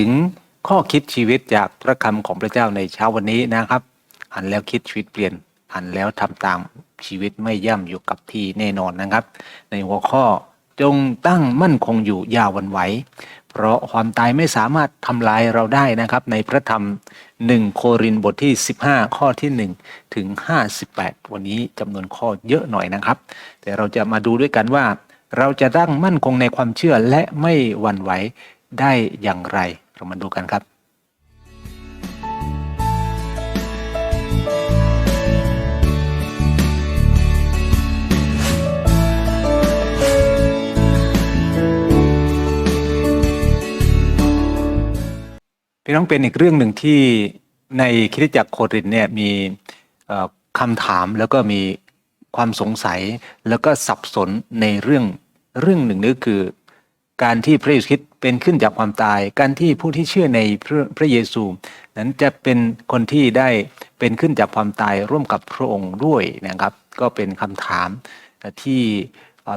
ถึงข้อคิดชีวิตจากพระคำของพระเจ้าในเช้าวันนี้นะครับอ่านแล้วคิดชีวิตเปลี่ยนอ่านแล้วทำตามชีวิตไม่ย่ำอยู่กับที่แน่นอนนะครับ ในหัวข้อจงตั้งมั่นคงอยู่อยาวันไหว เพราะความตายไม่สามารถทำลายเราได้นะครับ ในพระธรรม 1 โครินบทที่ 15 ข้อที่ 1 ถึง 58 วันนี้จำนวนข้อเยอะหน่อยนะครับ แต่เราจะมาดูด้วยกันว่า เราจะตั้งมั่นคงในความเชื่อและไม่หวั่นไหวได้อย่างไร เรามาดูกันครับ พี่น้องเป็นอีกเรื่องหนึ่งที่ในคริจักรโครินเนี่ยมีคำถามแล้วก็มีความสงสัยแล้วก็สับสนในเรื่องเรื่องหนึ่งนึกคือ การที่พระเยซูคริสต์เป็นขึ้นจากความตาย การที่ผู้ที่เชื่อในพระพระเยซู นั้นจะเป็นคนที่ได้เป็นขึ้นจากความตายร่วมกับพระองค์ด้วยนะครับ ก็เป็นคำถามที่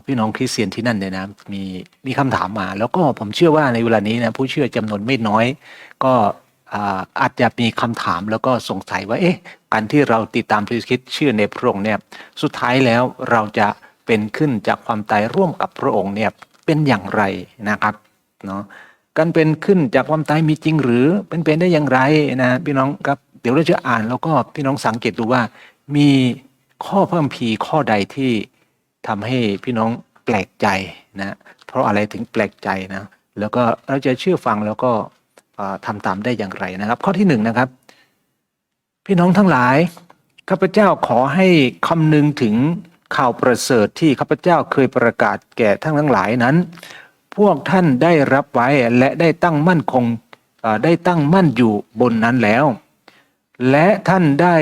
พี่น้องคริสเตียนที่นั่นเนี่ยนะมีมีคำถามมา แล้วก็ผมเชื่อว่าในเวลานี้นะผู้เชื่อจำนวนไม่น้อย ก็อาจจะมีคำถามแล้วก็สงสัยว่าเอ๊ะการที่เราติดตามพระเยซูคริสต์เชื่อในพระองค์เนี่ยสุดท้ายแล้วเราจะเป็นขึ้นจากความตายร่วมกับพระองค์เนี่ย เป็นอย่างไรนะครับเนาะการเป็นขึ้นจากความตายมีจริงหรือเป็นเป็นได้อย่างไรนะพี่น้องครับเดี๋ยวเราจะอ่านแล้วก็พี่น้องสังเกตดูว่า มีข้อเพิ่มพีร์ข้อใดที่ทำให้พี่น้องแปลกใจนะเพราะอะไรถึงแปลกใจนะแล้วก็เราจะเชื่อฟังแล้วก็อ่าทำตามได้อย่างไรนะครับ ข้อที่หนึ่งนะครับ พี่น้องทั้งหลายข้าพเจ้าขอให้คำนึงถึง ข่าวประเสริฐที่ข้าพเจ้าเคยประกาศแก่ทั้งทั้งหลายนั้น พวกท่านได้รับไว้และได้ตั้งมั่นคงได้ตั้งมั่นอยู่บนนั้นแล้ว และท่านได้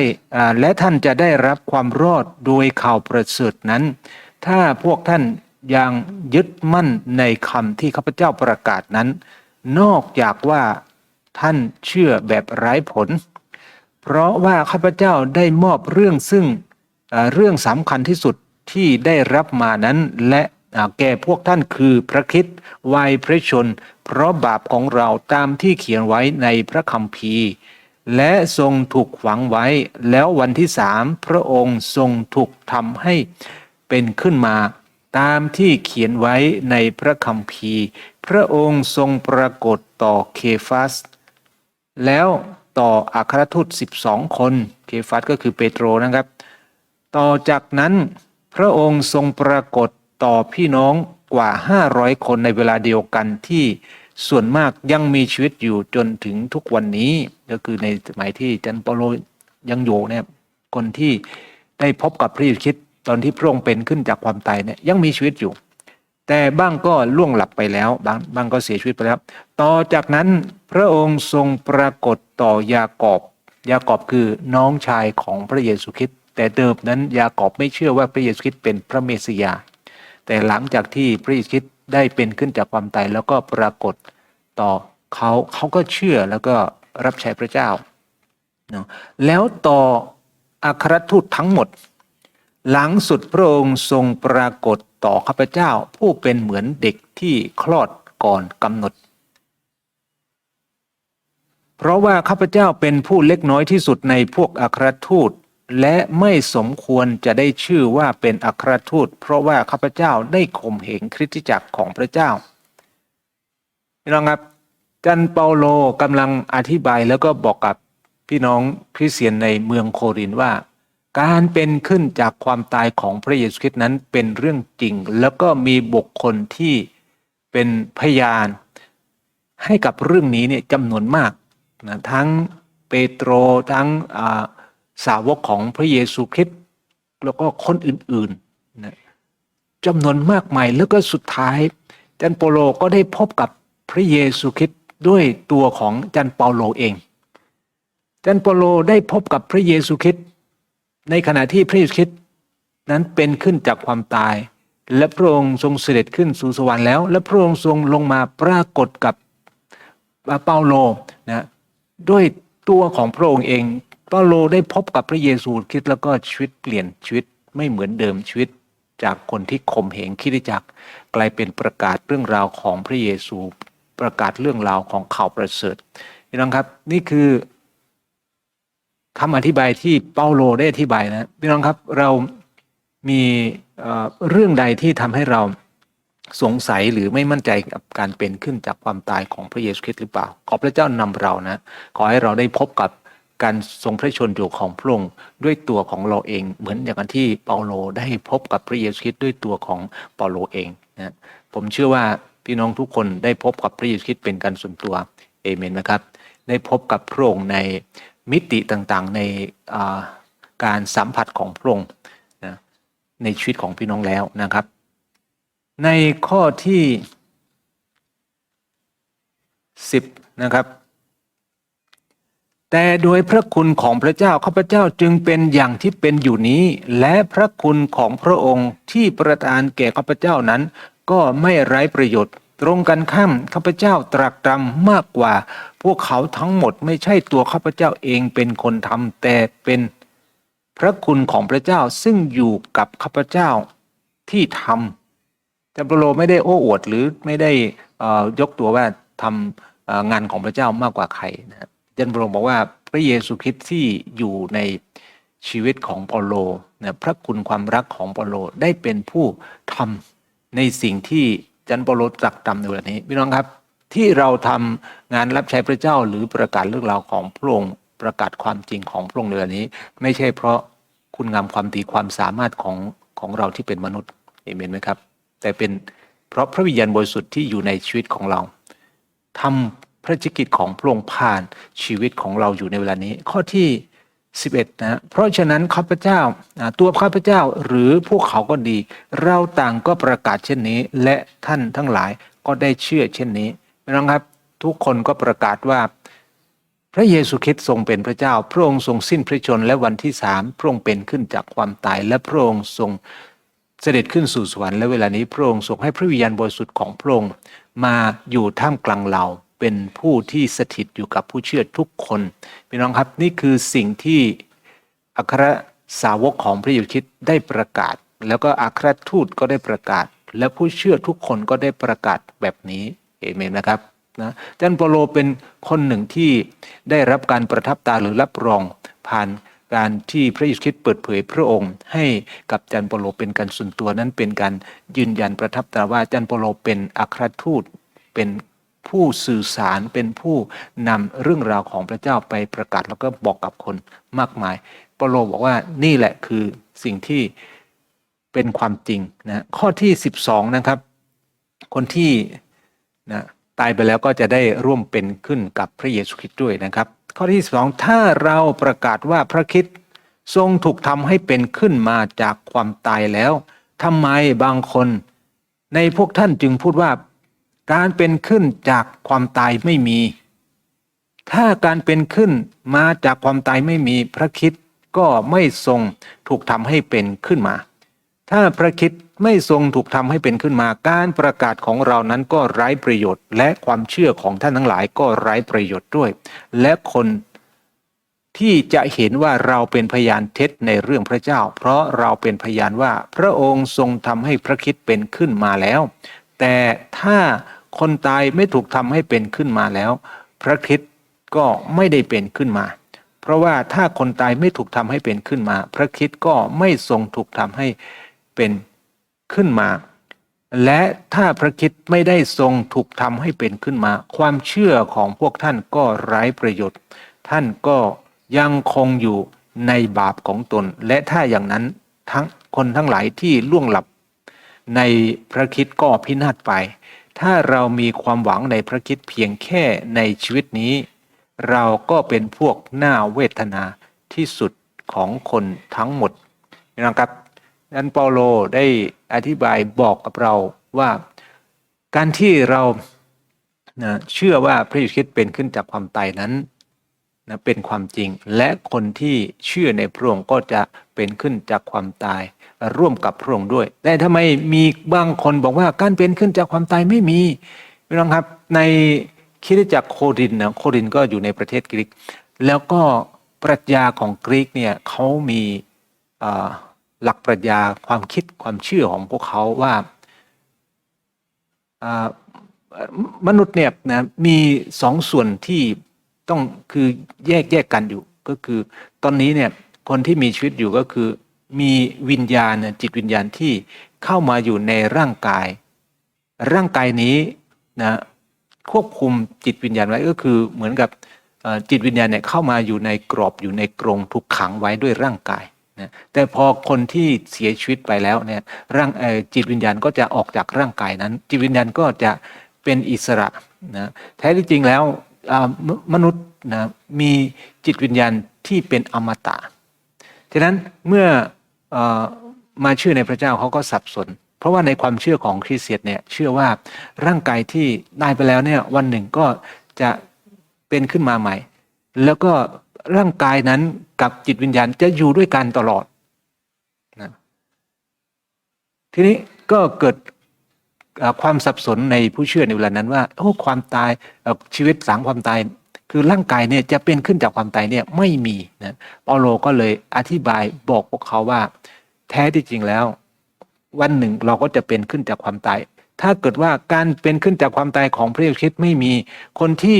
และท่านจะได้รับความรอดโดยข่าวประเสริฐนั้น ถ้าพวกท่านยังยึดมั่นในคำที่ข้าพเจ้าประกาศนั้น นอกจากว่าท่านเชื่อแบบไร้ผล เพราะว่าข้าพเจ้าได้มอบเรื่องซึ่งเรื่องสำคัญที่สุด ที่ได้รับมานั้น และแก่พวกท่านคือพระคิดวัยพระชน เพราะบาปของเราตามที่เขียนไว้ในพระคัมภีร์ และทรงถูกฝังไว้ แล้ววันที่สามพระองค์ทรงถูกทำให้เป็นขึ้นมาตามที่เขียนไว้ในพระคัมภีร์ พระองค์ทรงปรากฏต่อเคฟัส แล้วต่ออัครทูต 12 คน เคฟัสก็คือเปโตรนะครับ ต่อจากนั้น พระองค์ทรงปรากฏต่อพี่น้องกว่า 500 คนในเวลาเดียวกันที่ส่วนมากยังมีชีวิตอยู่จนถึงทุกวันนี้ ก็คือในสมัยที่จันเปโลยังอยู่เนี่ยคนที่ได้พบกับพระเยซูคริสต์ตอนที่พระองค์เป็นขึ้นจากความตายเนี่ยยังมีชีวิตอยู่ แต่บ้างก็ล่วงหลับไปแล้วบางบางก็เสียชีวิตไปแล้ว ต่อจากนั้นพระองค์ทรงปรากฏต่อยากอบยากอบคือน้องชายของพระเยซูคริสต์ แต่เดิมนั้นยากอบไม่เชื่อว่าพระเยซูคริสต์เป็นพระเมสสิยา แต่หลังจากที่พระเยซูคริสต์ได้เป็นขึ้นจากความตายแล้วก็ปรากฏต่อเขาเขาก็เชื่อแล้วก็รับใช้พระเจ้านะแล้วต่ออัครทูตทั้งหมด หลังสุดพระองค์ทรงปรากฏต่อข้าพเจ้าผู้เป็นเหมือนเด็กที่คลอดก่อนกำหนด เพราะว่าข้าพเจ้าเป็นผู้เล็กน้อยที่สุดในพวกอัครทูต และไม่สมควรจะได้ชื่อว่าเป็นอัครทูต เพราะว่าข้าพเจ้าได้ข่มเหงคริสตจักรของพระเจ้าพี่น้องครับจันเปาโลกำลังอธิบายแล้วก็บอกกับพี่น้องคริสเตียนในเมืองโครินว่า การเป็นขึ้นจากความตายของพระเยซูคริสต์นั้นเป็นเรื่องจริง แล้วก็มีบุคคลที่เป็นพยาน ให้กับเรื่องนี้เนี่ยจำนวนมากนะทั้งเปโตรทั้งอ่า สาวกของพระเยซูคริสต์แล้วก็คนอื่นๆนะจำนวนมากมายแล้วก็สุดท้ายจันเปาโลก็ได้พบกับพระเยซูคริสต์ด้วยตัวของจันเปาโลเองจันเปาโลได้พบกับพระเยซูคริสต์ในขณะที่พระเยซูคริสต์นั้นเป็นขึ้นจากความตาย และพระองค์ทรงเสด็จขึ้นสู่สวรรค์แล้ว และพระองค์ทรงลงมาปรากฏกับเปาโลนะด้วยตัวของพระองค์เอง เปาโลได้พบกับพระเยซูคริสต์แล้วก็ชีวิตเปลี่ยนชีวิตไม่เหมือนเดิมชีวิตจากคนที่ข่มเหงคิดจักกลายเป็นประกาศเรื่องราวของพระเยซูประกาศเรื่องราวของข่าวประเสริฐพี่น้องครับนี่คือคำอธิบายที่เปาโลได้อธิบายนะพี่น้องครับเรามีเอ่อเรื่องใดที่ทำให้เราสงสัยหรือไม่มั่นใจกับการเป็นขึ้นจากความตายของพระเยซูคริสต์หรือเปล่า ขอพระเจ้านำเรานะ ขอให้เราได้พบกับ การทรงพระชนอยู่ของพระองค์ด้วยตัวของเราเอง เหมือนอย่างที่เปาโลได้พบกับพระเยซูคริสต์ด้วยตัวของเปาโลเองนะผมเชื่อว่าพี่น้องทุกคนได้พบกับพระเยซูคริสต์เป็นการส่วนตัวเอเมนนะครับ ได้พบกับพระองค์ในมิติต่างๆในาการสัมผัสของพระองค์นะในชีวิตของพี่น้องแล้วนะครับ ในข้อที่ 10 นะครับ แต่โดยพระคุณของพระเจ้าข้าพเจ้าจึงเป็นอย่างที่เป็นอยู่นี้ และพระคุณของพระองค์ที่ประทานแก่ข้าพเจ้านั้น ก็ไม่ไร้ประโยชน์ ตรงกันข้ามข้าพเจ้าตรากตรำมากกว่า พวกเขาทั้งหมดไม่ใช่ตัวข้าพเจ้าเองเป็นคนทำแต่เป็นพระคุณของพระเจ้าซึ่งอยู่กับข้าพเจ้าที่ทำแต่เปโลไม่ได้โอ้อวดหรือไม่ได้ยกตัวว่าทำงานของพระเจ้ามากกว่าใครนะครับ อาจารย์เปาโลบอกว่าพระเยซูคริสต์ที่อยู่ในชีวิตของเปาโลนะพระคุณความรักของเปาโลได้เป็นผู้ทำในสิ่งที่อาจารย์เปาโลตรักตำในวันนี้พี่น้องครับที่เราทำงานรับใช้พระเจ้าหรือประกาศเรื่องราวของพระองค์ประกาศความจริงของพระองค์ในวันนี้ ไม่ใช่เพราะคุณงามความดีความสามารถของของเราที่เป็นมนุษย์เอเมนไหมครับ แต่เป็นเพราะพระวิญญาณบริสุทธิ์ที่อยู่ในชีวิตของเราทำ พระจิกิจของพระองค์ผ่านชีวิตของเราอยู่ในเวลานี้ ข้อที่ 11 นะเพราะฉะนั้นข้าพเจ้าตัวข้าพเจ้าหรือพวกเขาก็ดี เราต่างก็ประกาศเช่นนี้ และท่านทั้งหลายก็ได้เชื่อเช่นนี้พี่น้องครับ ทุกคนก็ประกาศว่า พระเยซูคริสต์ทรงเป็นพระเจ้า พระองค์ทรงสิ้นพระชนและวันที่สามพระองค์เป็นขึ้นจากความตาย และพระองค์ทรงเสด็จขึ้นสู่สวรรค์และเวลานี้พระองค์ทรงให้พระวิญญาณบริสุทธิ์ของพระองค์มาอยู่ท่ามกลางเรา เป็นผู้ที่สถิตอยู่กับผู้เชื่อทุกคนพี่น้องครับนี่คือสิ่งที่อัครสาวกของพระเยซูคริสต์ได้ประกาศ แล้วก็อัครทูตก็ได้ประกาศ และผู้เชื่อทุกคนก็ได้ประกาศแบบนี้เอเมนนะครับนะจารย์เปโลเป็นคนหนึ่งที่ได้รับการประทับตาหรือรับรองผ่านการที่พระเยซูคริสต์เปิดเผยพระองค์ ให้กับจารย์เปโลเป็นการส่วนตัวนั้นเป็นการยืนยันประทับตาว่าจารย์เปโลเป็นอัครทูตเป็น ผู้สื่อสารเป็นผู้นำเรื่องราวของพระเจ้าไปประกาศแล้วก็บอกกับคนมากมายเปโลบอกว่านี่แหละคือสิ่งที่เป็นความจริงนะข้อที่ 12 นะครับ คนที่นะตายไปแล้วก็จะได้ร่วมเป็นขึ้นกับพระเยซูคริสต์ด้วยนะครับ ข้อที่สองถ้าเราประกาศว่าพระคริสต์ทรงถูกทำให้เป็นขึ้นมาจากความตายแล้วทำไมบางคนในพวกท่านจึงพูดว่า การเป็นขึ้นจากความตายไม่มี ถ้าการเป็นขึ้นมาจากความตายไม่มีพระคิดก็ไม่ทรงถูกทำให้เป็นขึ้นมา ถ้าพระคิดไม่ทรงถูกทำให้เป็นขึ้นมา การประกาศของเรานั้นก็ไร้ประโยชน์ และความเชื่อของท่านทั้งหลายก็ไร้ประโยชน์ด้วย และคนที่จะเห็นว่าเราเป็นพยานเท็จในเรื่องพระเจ้า เพราะเราเป็นพยานว่าพระองค์ทรงทำให้พระคิดเป็นขึ้นมาแล้ว แต่ถ้า คนตายไม่ถูกทำให้เป็นขึ้นมาแล้ว พระคริสต์ก็ไม่ได้เป็นขึ้นมา เพราะว่าถ้าคนตายไม่ถูกทำให้เป็นขึ้นมา พระคริสต์ก็ไม่ทรงถูกทำให้เป็นขึ้นมา และถ้าพระคริสต์ไม่ได้ทรงถูกทำให้เป็นขึ้นมา ความเชื่อของพวกท่านก็ไร้ประโยชน์ ท่านก็ยังคงอยู่ในบาปของตน และถ้าอย่างนั้นทั้งคนทั้งหลายที่ล่วงหลับในพระคิดก็พินาศไป ถ้าเรามีความหวังในพระคิดเพียงแค่ในชีวิตนี้ เราก็เป็นพวกหน้าเวทนาที่สุดของคนทั้งหมดนะครับนั้นเปาโลได้อธิบายบอกกับเราว่าการที่เรานะเชื่อว่าพระเยซูคริสต์เป็นขึ้นจากความตายนั้น นะเป็นความจริง และคนที่เชื่อในพระองค์ก็จะเป็นขึ้นจากความตายร่วมกับพระองค์ด้วย แต่ทำไมมีบางคนบอกว่าการเป็นขึ้นจากความตายไม่มีพี่น้องครับในคิดจักโครินนะโครินก็อยู่ในประเทศกรีก แล้วก็ปรัชญาของกรีกเนี่ยเขามีหลักปรัชญาความคิดความเชื่อของพวกเขาว่ามนุษย์เนี่ยนะมีสองส่วนที่ ต้องคือแยกแยกกันอยู่ก็คือ ตอนนี้เนี่ยคนที่มีชีวิตอยู่ก็คือ มีวิญญาณจิตวิญญาณที่เข้ามาอยู่ในร่างกาย ร่างกายนี้นะควบคุมจิตวิญญาณไว้ก็คือเหมือนกับจิตวิญญาณเนี่ยเข้ามาอยู่ในกรอบอยู่ในกรงถูกขังไว้ด้วยร่างกายนะแต่พอคนที่เสียชีวิตไปแล้วเนี่ยร่างจิตวิญญาณก็จะออกจากร่างกายนั้น จิตวิญญาณก็จะเป็นอิสระนะแท้ที่จริงแล้ว มนุษย์นะมีจิตวิญญาณที่เป็นอมตะ ฉะนั้นเมื่ออมาเชื่อในพระเจ้าเขาก็สับสน เพราะว่าในความเชื่อของคริสเตียนเนี่ยเชื่อว่าร่างกายที่ตายไปแล้วเนี่ยวันหนึ่งก็จะเป็นขึ้นมาใหม่ แล้วก็ร่างกายนั้นกับจิตวิญญาณจะอยู่ด้วยกันตลอดนะทีนี้ก็เกิด ความสับสนในผู้เชื่อในเวลานั้นว่าโอ้ความตายชีวิตสางความตาย คือร่างกายเนี่ยจะเป็นขึ้นจากความตายเนี่ยไม่มีนะเปาโลก็เลยอธิบายบอกพวกเขาว่า แท้ที่จริงแล้ว วันหนึ่งเราก็จะเป็นขึ้นจากความตาย ถ้าเกิดว่าการเป็นขึ้นจากความตายของพระเยซูคริสต์ไม่มีคนที่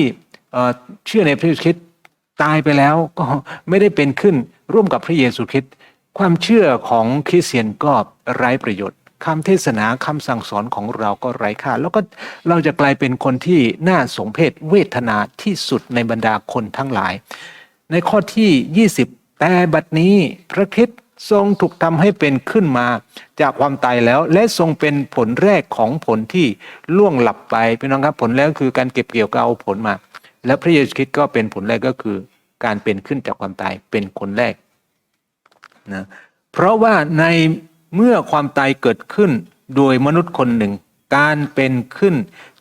เชื่อในพระเยซูคริสต์ตายไปแล้วก็ไม่ได้เป็นขึ้นร่วมกับพระเยซูคริสต์ความเชื่อของคริสเตียนก็ไร้ประโยชน์ คำเทศนาคำสั่งสอนของเราก็ไร้ค่า แล้วก็เราจะกลายเป็นคนที่น่าสงเพชเวทนาที่สุดในบรรดาคนทั้งหลาย ในข้อที่ 20 แต่บัดนี้พระคริสต์ทรงถูกทำให้เป็นขึ้นมาจากความตายแล้ว และทรงเป็นผลแรกของผลที่ล่วงหลับไปพี่น้องครับผลแรกคือการเก็บเกี่ยวก็เอาผลมา และพระเยซูคริสต์ก็เป็นผลแรกก็คือ การเป็นขึ้นจากความตายเป็นคนแรกนะเพราะว่าใน เมื่อความตายเกิดขึ้นโดยมนุษย์คนหนึ่ง การเป็นขึ้น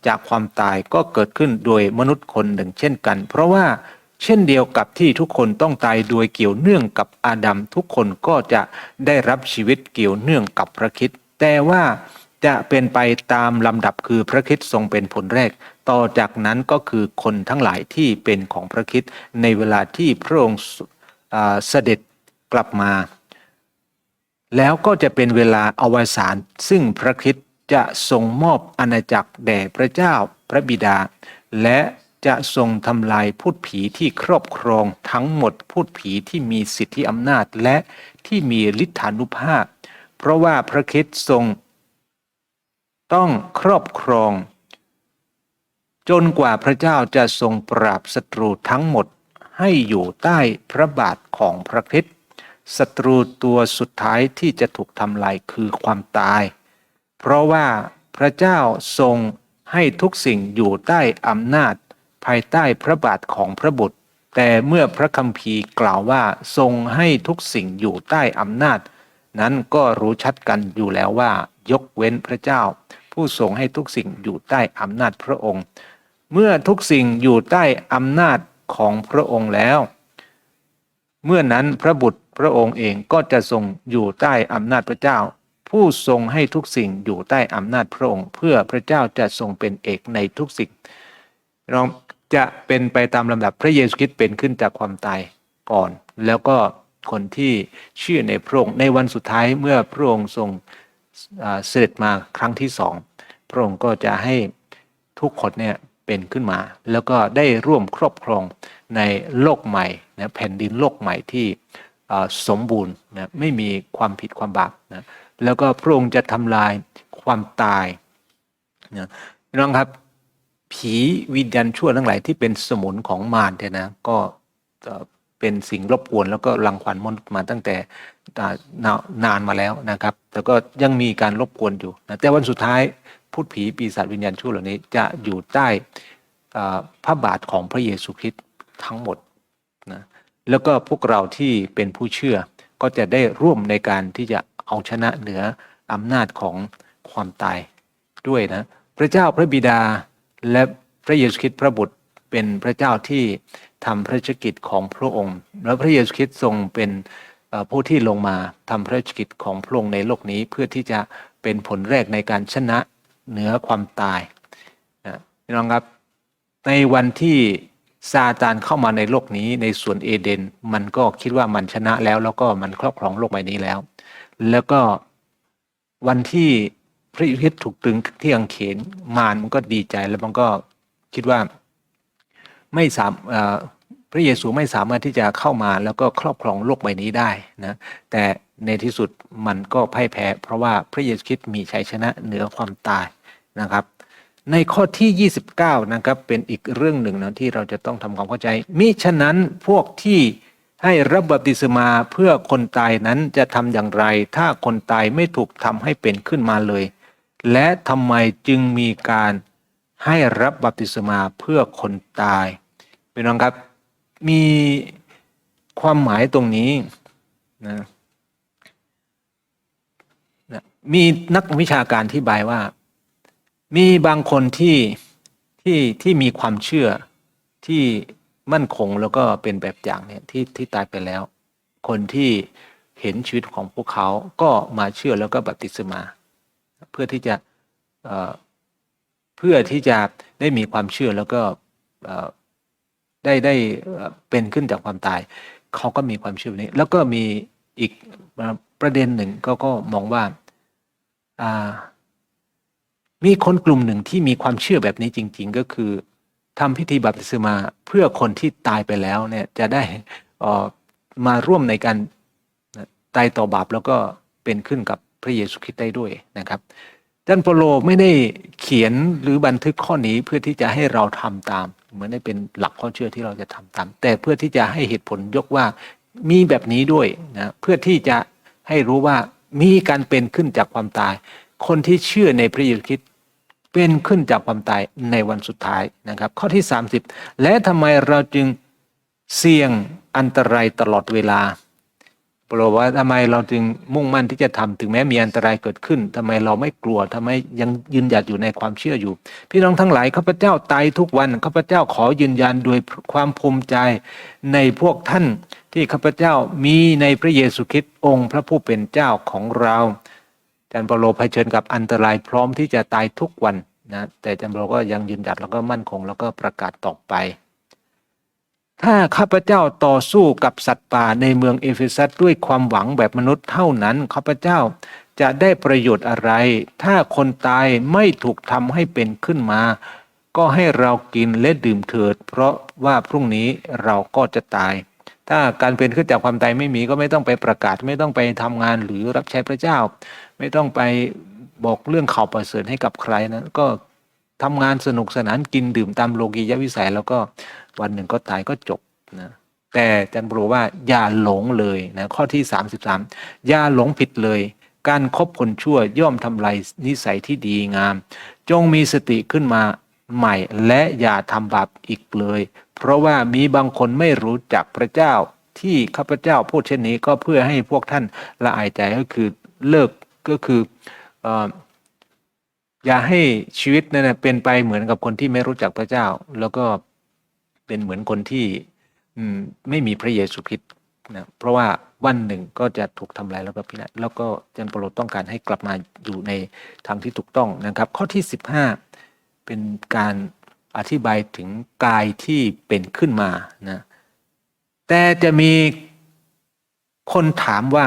จากความตายก็เกิดขึ้นโดยมนุษย์คนหนึ่ง เช่นกัน เพราะว่าเช่นเดียวกับที่ทุกคนต้องตายโดยเกี่ยวเนื่องกับอาดัมทุกคนก็จะได้รับชีวิตเกี่ยวเนื่องกับพระคิดแต่ว่าจะเป็นไปตามลำดับคือพระคิดทรงเป็นผลแรก ต่อจากนั้นก็คือคนทั้งหลายที่เป็นของพระคิดในเวลาที่พระองค์เสด็จกลับมา แล้วก็จะเป็นเวลาอวสานซึ่งพระคริสต์จะทรงมอบอาณาจักรแด่พระเจ้าพระบิดา และจะทรงทำลายพูดผีที่ครอบครองทั้งหมดพูดผีที่มีสิทธิอำนาจและที่มีฤทธานุภาพ เพราะว่าพระคริสต์ทรง ต้องครอบครอง จนกว่าพระเจ้าจะทรงปราบศัตรูทั้งหมดให้อยู่ใต้พระบาทของพระคริสต์ ศัตรูตัวสุดท้ายที่จะถูกทำลายคือความตาย เพราะว่าพระเจ้าทรงให้ทุกสิ่งอยู่ใต้อำนาจ ภายใต้พระบาทของพระบุตร แต่เมื่อพระคัมภีร์กล่าวว่าทรงให้ทุกสิ่งอยู่ใต้อำนาจ นั้นก็รู้ชัดกันอยู่แล้วว่า ยกเว้นพระเจ้า ผู้ทรงให้ทุกสิ่งอยู่ใต้อำนาจพระองค์ เมื่อทุกสิ่งอยู่ใต้อำนาจของพระองค์แล้ว เมื่อนั้นพระบุตร พระองค์เองก็จะทรงอยู่ใต้อำนาจพระเจ้า ผู้ทรงให้ทุกสิ่งอยู่ใต้อำนาจพระองค์ เพื่อพระเจ้าจะทรงเป็นเอกในทุกสิ่ง เราจะเป็นไปตามลำดับพระเยซูคริสต์เป็นขึ้นจากความตายก่อน แล้วก็คนที่เชื่อในพระองค์ในวันสุดท้ายเมื่อพระองค์ทรงเสด็จมาครั้งที่สองพระองค์ก็จะให้ทุกคนเนี่ยเป็นขึ้นมา แล้วก็ได้ร่วมครอบครองในโลกใหม่นะแผ่นดินโลกใหม่ที่ สมบูรณ์นะไม่มีความผิดความบาปนะแล้วก็พระองค์จะทำลายความตายนะพี่น้องครับ ผีวิญญาณชั่วทั้งหลายที่เป็นสมุนของมารเนี่ยนะก็เป็นสิ่งรบกวนแล้วก็รังควานมนุษย์มาตั้งแต่อ่านานานมาแล้วนะครับ แต่ก็ยังมีการรบกวนอยู่นะแต่วันสุดท้ายพูดผีปีศาจวิญญาณชั่วเหล่านี้จะอยู่ใต้อ่าพระบาทของพระเยซูคริสต์ทั้งหมดนะ แล้วก็พวกเราที่เป็นผู้เชื่อ ก็จะได้ร่วมในการที่จะเอาชนะเหนืออำนาจของความตายด้วยนะ พระเจ้าพระบิดาและพระเยซูคริสต์พระบุตรเป็นพระเจ้าที่ทำพระราชกิจของพระองค์ และพระเยซูคริสต์ทรงเป็นผู้ที่ลงมาทำพระราชกิจของพระองค์ในโลกนี้เพื่อที่จะเป็นผลแรกในการชนะเหนือความตายนะพี่น้องครับในวันที่ ซาตานเข้ามาในโลกนี้ในส่วนเอเดน มันก็คิดว่ามันชนะแล้ว แล้วก็มันครอบครองโลกใบนี้แล้ว แล้วก็วันที่พระเยซูคริสต์ถูกตรึงที่กางเขนมารมันก็ดีใจแล้วมันก็คิดว่าไม่สามพระเยซูไม่สามารถที่จะเข้ามาแล้วก็ครอบครองโลกใบนี้ได้นะแต่ในที่สุดมันก็พ่ายแพ้ เพราะว่าพระเยซูคริสต์มีชัยชนะเหนือความตายนะครับ ในข้อที่ 29 นะครับเป็นอีกเรื่องหนึ่งนะที่เราจะต้องทำความเข้าใจ มิฉะนั้นพวกที่ให้รับบัพติศมาเพื่อคนตายนั้นจะทำอย่างไร ถ้าคนตายไม่ถูกทำให้เป็นขึ้นมาเลย และทำไมจึงมีการให้รับบัพติศมาเพื่อคนตายเป็นน้องครับมีความหมายตรงนี้นะนะมีนักวิชาการที่บายว่า มีบางคนที่ที่ที่มีความเชื่อที่มั่นคงแล้วก็เป็นแบบอย่างเนี่ยที่ที่ตายไปแล้ว คนที่เห็นชีวิตของพวกเขาก็มาเชื่อแล้วก็บัพติศมา เพื่อที่จะเอ่อเพื่อที่จะได้มีความเชื่อแล้วก็เอ่อได้ได้เอ่อเป็นขึ้นจากความตาย เขาก็มีความเชื่อแบบนี้ แล้วก็มีอีกประเด็นหนึ่งก็ก็มองว่าอ่า มีคนกลุ่มหนึ่งที่มีความเชื่อแบบนี้จริง ๆ ก็คือทำพิธีบัพติศมาเพื่อคนที่ตายไปแล้วเนี่ยจะได้ออมาร่วมในการตายต่อบาปแล้วก็เป็นขึ้นกับพระเยซูคริสต์ได้ด้วยนะครับจันโปโลไม่ได้เขียนหรือบันทึกข้อนี้เพื่อที่จะให้เราทำตามเหมือนได้เป็นหลักข้อเชื่อที่เราจะทำตาม แต่เพื่อที่จะให้เหตุผลยกว่ามีแบบนี้ด้วยนะเพื่อที่จะให้รู้ว่ามีการเป็นขึ้นจากความตาย คนที่เชื่อในพระเยซูคริสต์เป็นขึ้นจากความตายในวันสุดท้ายนะครับ ข้อที่ 30 และทำไมเราจึงเสี่ยงอันตรายตลอดเวลาโปรว่าทำไมเราจึงมุ่งมั่นที่จะทำถึงแม้มีอันตรายเกิดขึ้นทำไมเราไม่กลัวทำไมยังยืนหยัดอยู่ในความเชื่ออยู่ พี่น้องทั้งหลายข้าพเจ้าตายทุกวันข้าพเจ้าขอยืนยันโดวยความภูมิใจในพวกท่านที่ข้าพเจ้ามีในพระเยซูคริสต์องค์พระผู้เป็นเจ้าของเรา จันเปโลเผชิญกับอันตรายพร้อมที่จะตายทุกวันนะแต่จันเปโลก็ยังยืนหยัดแล้วก็มั่นคงแล้วก็ประกาศต่อไป ถ้าข้าพเจ้าต่อสู้กับสัตว์ป่าในเมืองเอเฟซัสด้วยความหวังแบบมนุษย์เท่านั้นข้าพเจ้าจะได้ประโยชน์อะไร ถ้าคนตายไม่ถูกทำให้เป็นขึ้นมา ก็ให้เรากินและดื่มเถิด เพราะว่าพรุ่งนี้เราก็จะตาย ถ้าการเป็นขึ้นจากความตายไม่มีก็ไม่ต้องไปประกาศไม่ต้องไปทำงานหรือรับใช้พระเจ้า ไม่ต้องไปบอกเรื่องข่าวประเสริฐให้กับใครนะก็ทำงานสนุกสนานกินดื่มตามโลกียวิสัย แล้วก็วันหนึ่งก็ตายก็จบนะแต่จันบรูว่าอย่าหลงเลยนะข้อที่ 33 อย่าหลงผิดเลย การครบคนชั่วย่อมทำลายนิสัยที่ดีงาม จงมีสติขึ้นมาใหม่ และอย่าทำบาปอีกเลย เพราะว่ามีบางคนไม่รู้จักพระเจ้าที่ข้าพเจ้าพูดเช่นนี้ก็เพื่อให้พวกท่านละอายใจก็คือเลิก ก็คือออย่าให้ชีวิตนั้นเป็นไปเหมือนกับคนที่ไม่รู้จักพระเจ้า แล้วก็เป็นเหมือนคนที่ไม่มีพระเยซูคริสต์นะเพราะว่าวันหนึ่งก็จะถูกทำลายแล้วก็พินาศแล้วก็จันโปโลต้องการให้กลับมาอยู่ในทางที่ถูกต้องนะครับ ข้อที่ 15 เป็นการอธิบายถึงกายที่เป็นขึ้นมานะแต่จะมีคนถามว่า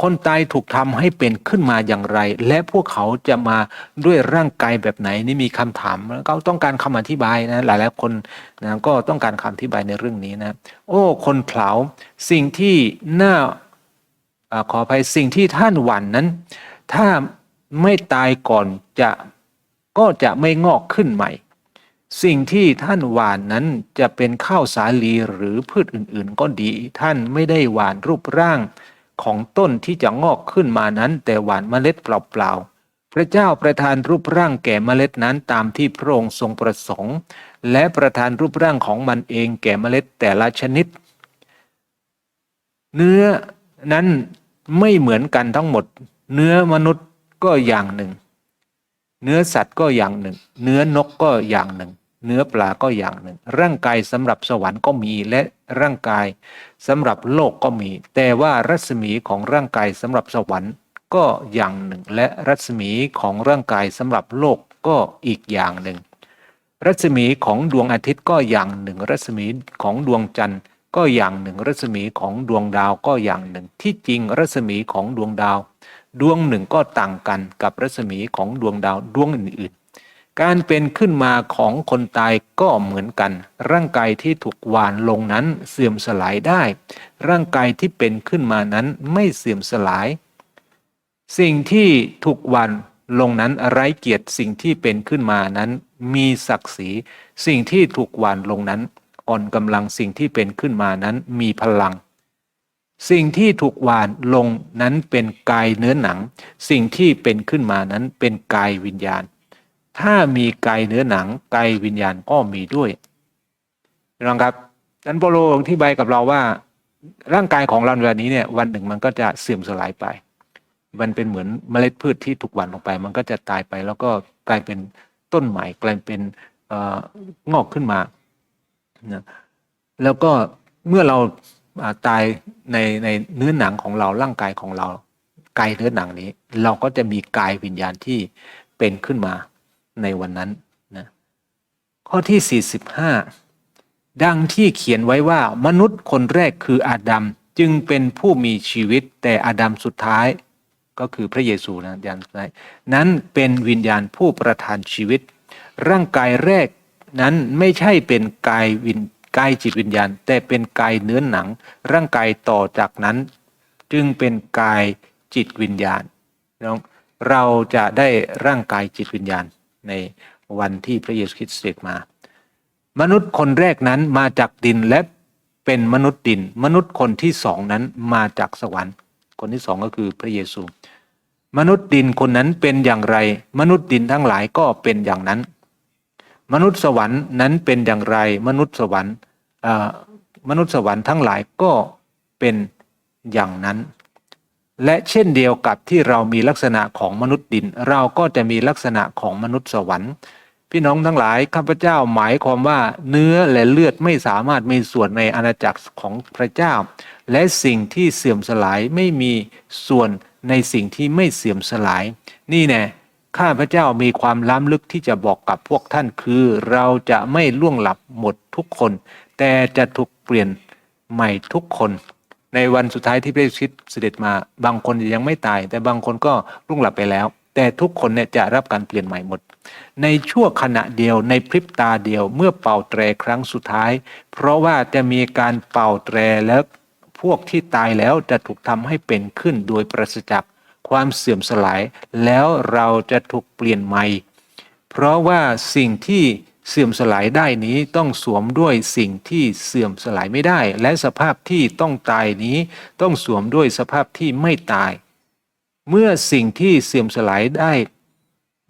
คนตายถูกทำให้เป็นขึ้นมาอย่างไร และพวกเขาจะมาด้วยร่างกายแบบไหนนี่มีคำถามแล้วก็ต้องการคำอธิบายนะหลายๆคนนะก็ต้องการคำอธิบายในเรื่องนี้นะโอ้ คนเผาสิ่งที่น่าอขออภัยสิ่งที่ท่านหวันนั้น ถ้าไม่ตายก่อนจะก็จะไม่งอกขึ้นใหม่ สิ่งที่ท่านหวานนั้นจะเป็นข้าวสาลีหรือพืชอื่น ๆ ก็ดี ท่านไม่ได้หวานรูปร่าง ของต้นที่จะงอกขึ้นมานั้น แต่หวานเมล็ดเปล่าๆ พระเจ้าประทานรูปร่างแก่เมล็ดนั้นตามที่พระองค์ทรงประสงค์ และประทานรูปร่างของมันเองแก่เมล็ดแต่ละชนิด เนื้อนั้นไม่เหมือนกันทั้งหมด เนื้อมนุษย์ก็อย่างหนึ่ง เนื้อสัตว์ก็อย่างหนึ่ง เนื้อนกก็อย่างหนึ่ง เนื้อปลาก็อย่างหนึ่ง ร่างกายสำหรับสวรรค์ก็มี และร่างกายสำหรับโลกก็มี แต่ว่ารัศมีของร่างกายสำหรับสวรรค์ก็อย่างหนึ่ง และรัศมีของร่างกายสำหรับโลกก็อีกอย่างหนึ่ง รัศมีของดวงอาทิตย์ก็อย่างหนึ่ง รัศมีของดวงจันทร์ก็อย่างหนึ่ง รัศมีของดวงดาวก็อย่างหนึ่ง ที่จริงรัศมีของดวงดาว ดวงหนึ่งก็ต่างกันกับรัศมีของดวงดาวดวงอื่น การเป็นขึ้นมาของคนตายก็เหมือนกัน ร่างกายที่ถูกหวานลงนั้นเสื่อมสลายได้ ร่างกายที่เป็นขึ้นมานั้นไม่เสื่อมสลาย สิ่งที่ถูกหวานลงนั้นไร้เกียรติสิ่งที่เป็นขึ้นมานั้น มีศักดิ์ศรี สิ่งที่ถูกหวานลงนั้น อ่อนกำลังสิ่งที่เป็นขึ้นมานั้นมีพลัง สิ่งที่ถูกหวานลงนั้นเป็นกายเนื้อหนัง สิ่งที่เป็นขึ้นมานั้นเป็นกายวิญญาณ ถ้ามีกายเนื้อหนังกายวิญญาณก็มีด้วยน้องครับดันโปโลอธิบายกับเราว่า ร่างกายของเราในวันนี้เนี่ย วันหนึ่งมันก็จะเสื่อมสลายไป มันเป็นเหมือนเมล็ดพืชที่ถูกหว่านลงไป มันก็จะตายไป แล้วก็กลายเป็นต้นใหม่กลายเป็นองอกขึ้นมานะแล้วก็เมื่อเราอ่าตายในในเนื้อหนังของเราร่างกายของเรากายเนื้อหนังนี้ เราก็จะมีกายวิญญาณที่เป็นขึ้นมา ในวันนั้นนะข้อที่ 45 ดังที่เขียนไว้ว่ามนุษย์คนแรกคืออาดัมจึงเป็นผู้มีชีวิตแต่อาดัมสุดท้ายก็คือพระเยซูนะยันนั้นเป็นวิญญาณผู้ประทานชีวิต ร่างกายแรกนั้นไม่ใช่เป็นกายวิญกายจิตวิญญาณ แต่เป็นกายเนื้อหนัง ร่างกายต่อจากนั้น จึงเป็นกายจิตวิญญาณเราจะได้ร่างกายจิตวิญญาณ ในวันที่พระเยซูคริสต์เสด็จมา มนุษย์คนแรกนั้นมาจากดินและเป็นมนุษย์ดิน มนุษย์คนที่สองนั้นมาจากสวรรค์ คนที่สองก็คือพระเยซู มนุษย์ดินคนนั้นเป็นอย่างไร มนุษย์ดินทั้งหลายก็เป็นอย่างนั้น มนุษย์สวรรค์นั้นเป็นอย่างไร มนุษย์สวรรค์มนุษย์สวรรค์ทั้งหลายก็เป็นอย่างนั้น และเช่นเดียวกับที่เรามีลักษณะของมนุษย์ดิน เราก็จะมีลักษณะของมนุษย์สวรรค์ พี่น้องทั้งหลายข้าพเจ้าหมายความว่าเนื้อและเลือดไม่สามารถมีส่วนในอาณาจักรของพระเจ้า และสิ่งที่เสื่อมสลายไม่มีส่วนในสิ่งที่ไม่เสื่อมสลาย นี่แน่ข้าพเจ้ามีความล้ำลึกที่จะบอกกับพวกท่านคือ เราจะไม่ล่วงหลับหมดทุกคน แต่จะถูกเปลี่ยนใหม่ทุกคน ในวันสุดท้ายที่พระเยซูคริสต์เสด็จมาบางคนยังไม่ตาย แต่บางคนก็ล่งหลับไปแล้ว แต่ทุกคนเนี่ยจะรับการเปลี่ยนใหม่หมด ในชั่วขณะเดียวในพริบตาเดียวเมื่อเป่าแตรครั้งสุดท้าย เพราะว่าจะมีการเป่าแตรแล้วพวกที่ตายแล้วจะถูกทำให้เป็นขึ้นโดยปราศจากความเสื่อมสลาย แล้วเราจะถูกเปลี่ยนใหม่ เพราะว่าสิ่งที่ เสื่อมสลายได้นี้ต้องสวมด้วยสิ่งที่เสื่อมสลายไม่ได้ และสภาพที่ต้องตายนี้ ต้องสวมด้วยสภาพที่ไม่ตาย เมื่อสิ่งที่เสื่อมสลายได้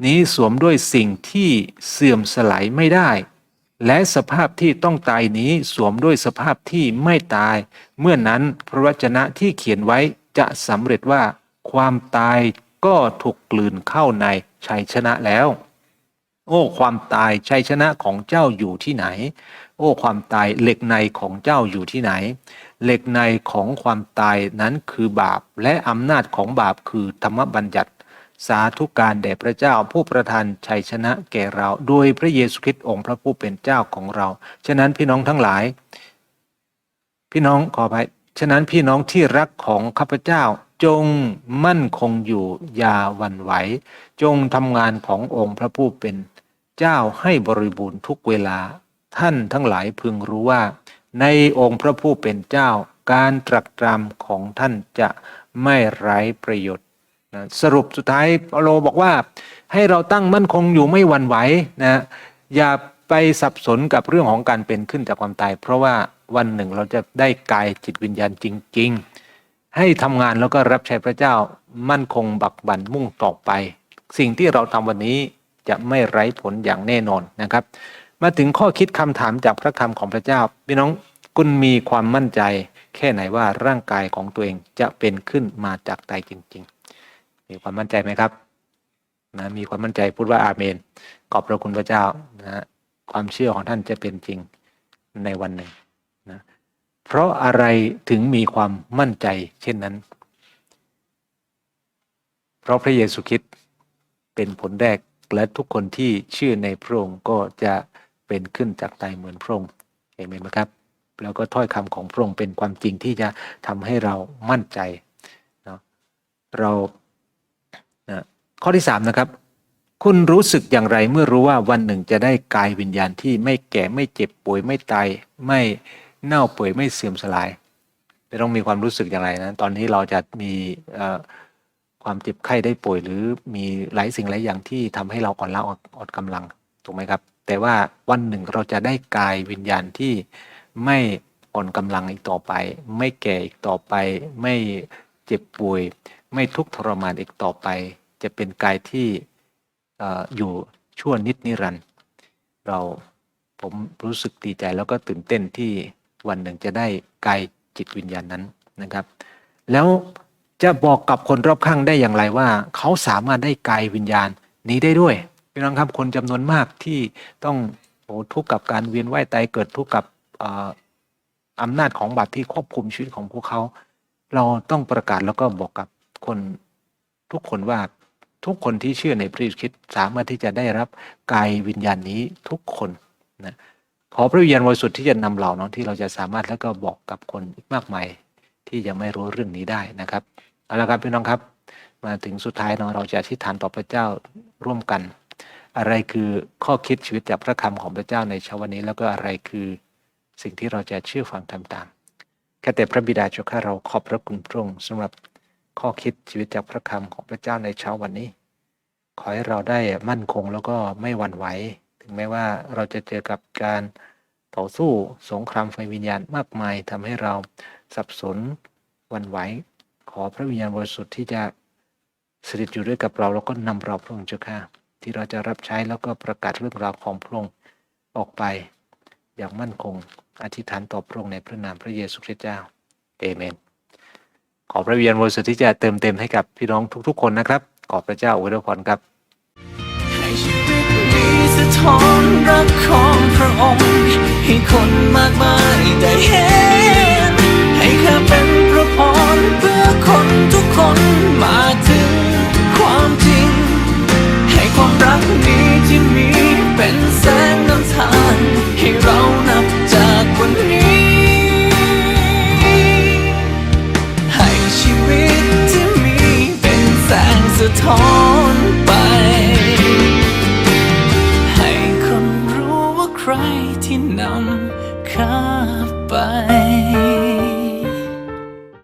นี้สวมด้วยสิ่งที่เสื่อมสลายไม่ได้ และสภาพที่ต้องตายนี้สวมด้วยสภาพที่ไม่ตาย เมื่อนั้นพระวจนะที่เขียนไว้จะสำเร็จว่า ความตายก็ถูกกลืนเข้าในชัยชนะแล้ว โอ้ ความตายชัยชนะของเจ้าอยู่ที่ไหน โอ้ ความตายเหล็กในของเจ้าอยู่ที่ไหน เหล็กในของความตายนั้นคือบาป และอำนาจของบาปคือธรรมบัญญัติ สาธุการแด่พระเจ้าผู้ประทานชัยชนะแก่เรา โดยพระเยซูคริสต์องค์พระผู้เป็นเจ้าของเรา ฉะนั้นพี่น้องทั้งหลาย พี่น้องขออภัยฉะนั้นพี่น้องที่รักของข้าพเจ้าจงมั่นคงอยู่อย่าวันไหว จงทำงานขององค์พระผู้เป็น เจ้าให้บริบูรณ์ทุกเวลา ท่านทั้งหลายพึงรู้ว่า ในองค์พระผู้เป็นเจ้าการตรักตรำของท่านจะไม่ไร้ประโยชน์นะสรุปสุดท้ายเปโลบอกว่า ให้เราตั้งมั่นคงอยู่ไม่หวั่นไหวนะอย่าไปสับสนกับเรื่องของการเป็นขึ้นจากความตาย เพราะว่าวันหนึ่งเราจะได้กายจิตวิญญาณจริง ๆ ให้ทำงานแล้วก็รับใช้พระเจ้ามั่นคงบักบั่นมุ่งต่อไป สิ่งที่เราทำวันนี้ จะไม่ไร้ผลอย่างแน่นอนนะครับ มาถึงข้อคิดคำถามจากพระคำของพระเจ้า พี่น้องคุณมีความมั่นใจ แค่ไหนว่าร่างกายของตัวเองจะเป็นขึ้นมาจากตายจริง ๆ มีความมั่นใจไหมครับนะมีความมั่นใจพูดว่าอาเมน ขอบพระคุณพระเจ้านะฮะความเชื่อของท่านจะเป็นจริงในวันหนึ่งนะเพราะอะไรถึงมีความมั่นใจ เช่นนั้น เพราะพระเยซูคริสต์เป็นผลแรก และทุกคนที่เชื่อในพระองค์ก็จะเป็นขึ้นจากตายเหมือนพระองค์เห็นไหมครับ แล้วก็ถ้อยคำของพระองค์เป็นความจริงที่จะทำให้เรามั่นใจเนาะเรานะข้อที่สามนะครับ คุณรู้สึกอย่างไรเมื่อรู้ว่าวันหนึ่งจะได้กายวิญญาณที่ไม่แก่ไม่เจ็บป่วยไม่ตายไม่เน่าเปื่อยไม่เสื่อมสลายจะต้องมีความรู้สึกอย่างไรนะ ตอนนี้เราจะมีอ ความเจ็บไข้ได้ป่วย หรือมีหลายสิ่งหลายอย่างที่ทำให้เราอ่อนล้าอ่อนอ่อนกำลังถูกไหมครับ แต่ว่าวันหนึ่งเราจะได้กายวิญญาณที่ไม่อ่อนกำลังอีกต่อไป ไม่แก่อีกต่อไป ไม่เจ็บป่วย ไม่ทุกข์ทรมานอีกต่อไป จะเป็นกายที่อ่ออยู่ชั่วนิดนิรันดร์เราผมรู้สึกดีใจแล้วก็ตื่นเต้นที่วันหนึ่งจะได้กายจิตวิญญาณนั้นนะครับ แล้ว จะบอกกับคนรอบข้างได้อย่างไรว่า เขาสามารถได้กายวิญญาณนี้ได้ด้วยพี่น้องครับคนจำนวนมากที่ต้องโอ้ทุกข์กับการเวียนว่ายตายเกิดทุกข์กับอ่ออำนาจของบาปที่ควบคุมชีวิตของพวกเขา เราต้องประกาศแล้วก็บอกกับคนทุกคนว่าทุกคนที่เชื่อในพระเยซูคริสต์สามารถที่จะได้รับกายวิญญาณนี้ทุกคนนะขอพระวิญญาณบริสุทธิ์ที่จะนำเราเนาะที่เราจะสามารถแล้วก็บอกกับคนอีกมากมายที่ยังไม่รู้เรื่องนี้ได้นะครับ เอาละครับพี่น้องครับ มาถึงสุดท้ายเนาะเราจะอธิษฐานต่อพระเจ้าร่วมกัน อะไรคือข้อคิดชีวิตจากพระคำของพระเจ้าในเช้าวันนี้ แล้วก็อะไรคือสิ่งที่เราจะเชื่อฟังทำตามแค่แต่พระบิดาเจ้าข้าเราขอบพระคุณพระองค์สำหรับข้อคิดชีวิตจากพระคำของพระเจ้าในเช้าวันนี้ ขอให้เราได้มั่นคงแล้วก็ไม่หวั่นไหวถึงแม้ว่าเราจะเจอกับการต่อสู้สงครามไฟวิญญาณมากมายทำให้เราสับสนหวั่นไหว อพระวิญญาณบริสุทธิ์ที่จะสถิตอยู่ด้วยกับเราแล้วก็นำเราพระองค์เจ้าข้าที่เราจะรับใช้แล้วก็ประกาศเรื่องราวของพระองค์ออกไป อย่างมั่นคงอธิษฐานต่อพระองค์ในพระนามพระเยซูคริสต์เจ้าเอเมน ขอพระวิญญาณบริสุทธิ์ที่จะเติมเต็มให้กับพี่น้องทุกๆ คนนะครับ ขอบพระเจ้าอวยพรครับให้ชีวิตนี้สะท้อนรักของพระองค์ให้คนมากมายได้เห็ ทุกคนมาถึงความจริง ให้ความรักนี้ที่มีเป็นแสงนำทางให้เรานับจากวันนี้ ให้ชีวิตที่มีเป็นแสงสะท้อน